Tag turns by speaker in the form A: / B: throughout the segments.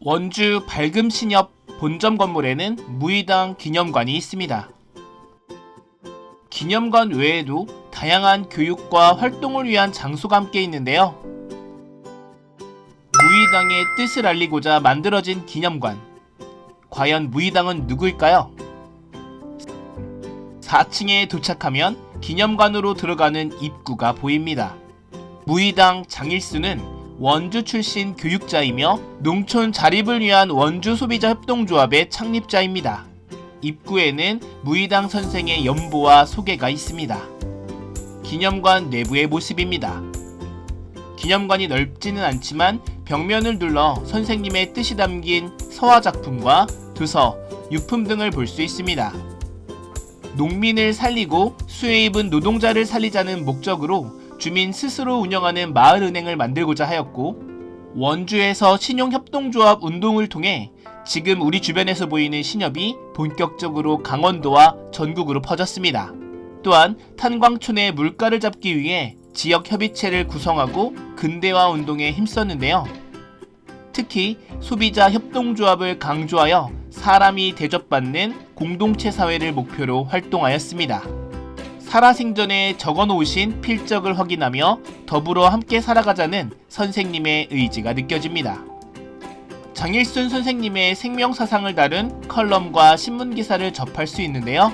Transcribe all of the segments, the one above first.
A: 원주 밝음신협 본점 건물에는 무의당 기념관이 있습니다. 기념관 외에도 다양한 교육과 활동을 위한 장소가 함께 있는데요. 무의당의 뜻을 알리고자 만들어진 기념관. 과연 무의당은 누구일까요? 4층에 도착하면 기념관으로 들어가는 입구가 보입니다. 무의당 장일수는 원주 출신 교육자이며 농촌 자립을 위한 원주 소비자 협동조합의 창립자입니다. 입구에는 무의당 선생의 연보와 소개가 있습니다. 기념관 내부의 모습입니다. 기념관이 넓지는 않지만 벽면을 둘러 선생님의 뜻이 담긴 서화 작품과 도서, 유품 등을 볼 수 있습니다. 농민을 살리고 수혜 입은 노동자를 살리자는 목적으로 주민 스스로 운영하는 마을은행을 만들고자 하였고 원주에서 신용협동조합 운동을 통해 지금 우리 주변에서 보이는 신협이 본격적으로 강원도와 전국으로 퍼졌습니다. 또한 탄광촌의 물가를 잡기 위해 지역 협의체를 구성하고 근대화 운동에 힘썼는데요. 특히 소비자 협동조합을 강조하여 사람이 대접받는 공동체 사회를 목표로 활동하였습니다. 살아생전에 적어 놓으신 필적을 확인하며 더불어 함께 살아가자는 선생님의 의지가 느껴집니다. 장일순 선생님의 생명사상을 다룬 컬럼과 신문기사를 접할 수 있는데요.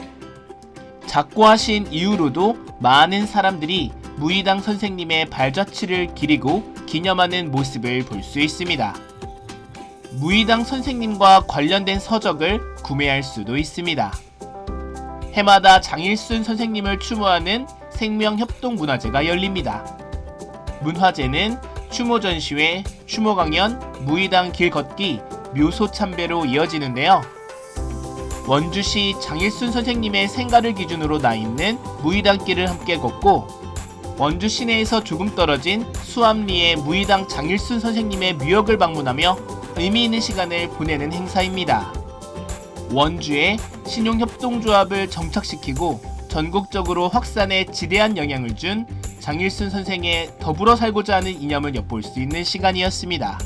A: 작고하신 이후로도 많은 사람들이 무의당 선생님의 발자취를 기리고 기념하는 모습을 볼 수 있습니다. 무의당 선생님과 관련된 서적을 구매할 수도 있습니다. 해마다 장일순 선생님을 추모하는 생명협동문화제가 열립니다. 문화제는 추모 전시회, 추모 강연, 무의당 길 걷기, 묘소 참배로 이어지는데요. 원주시 장일순 선생님의 생가를 기준으로 나 있는 무의당 길을 함께 걷고 원주 시내에서 조금 떨어진 수암리의 무의당 장일순 선생님의 묘역을 방문하며 의미 있는 시간을 보내는 행사입니다. 원주에 신용협동조합을 정착시키고 전국적으로 확산에 지대한 영향을 준 장일순 선생의 더불어 살고자 하는 이념을 엿볼 수 있는 시간이었습니다.